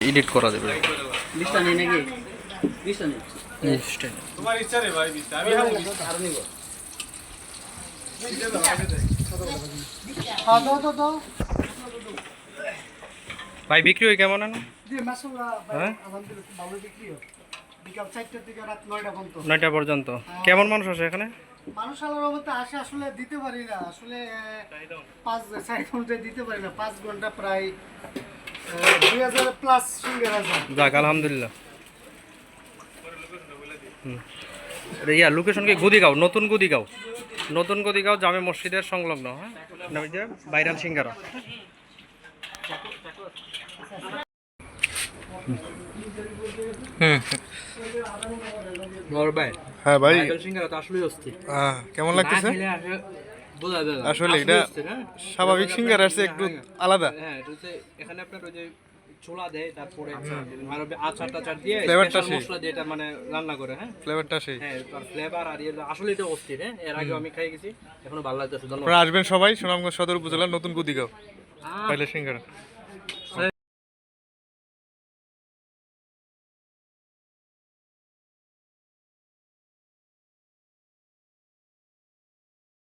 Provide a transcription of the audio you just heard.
Edit করা যাবে। নেই নাকি? বিশটা নেই তোমার ইচ্ছা রে ভাই বিশটা আমি খাব নিব ভাই বিক্রি হয় কেমন আনো হ্যাঁ? আলহামদুলিল্লাহ খুব ভালো বিক্রি হয়। বিকাল চারটার থেকে রাত নয়টা পর্যন্ত। নয়টা পর্যন্ত। কেমন মানুষ আছে এখানে? মানুষ আলোর আসে আসলে দিতে পারি না। আসলে পাঁচ চার ঘণ্টা দিতে পারি না। পাঁচ ঘণ্টা প্রায় প্লাস সিঙ্গার আছে। যাক আলহামদুলিল্লাহ। ইয়া লোকেশন কি? গুদিগাঁও নতুন গুদিগাঁও। নতুন গুদিগাঁও জামে মসজিদের সংলগ্ন হ্যাঁ? ভাইরাল সিঙ্গারা। ভাই হ্যাঁ ভাই। ভাইরাল সিঙ্গারা তো আসলেই অস্থির। কেমন লাগতেছে? আসলে এটা হ্যাঁ? স্বাভাবিক সিঙ্গার আছে একটু আলাদা। হ্যাঁ এখানে আপনার ওই যে ছোলা দেয় তারপরে আর আচার টাচার দিয়ে ফ্লেভারটা সেই। মশলা দিয়ে এটা মানে রান্না করে হ্যাঁ? ফ্লেভারটা সেই। হ্যাঁ তার ফ্লেভার আর আসলে এটা অস্থির হ্যাঁ? এর আগে আমি খাই গেছি এখনও ভালো লাগতেছে আপনারা আসবেন সবাই সুনামগঞ্জ সদর উপজেলার নতুন গুদিগাঁও। পাইলে সিঙ্গারা।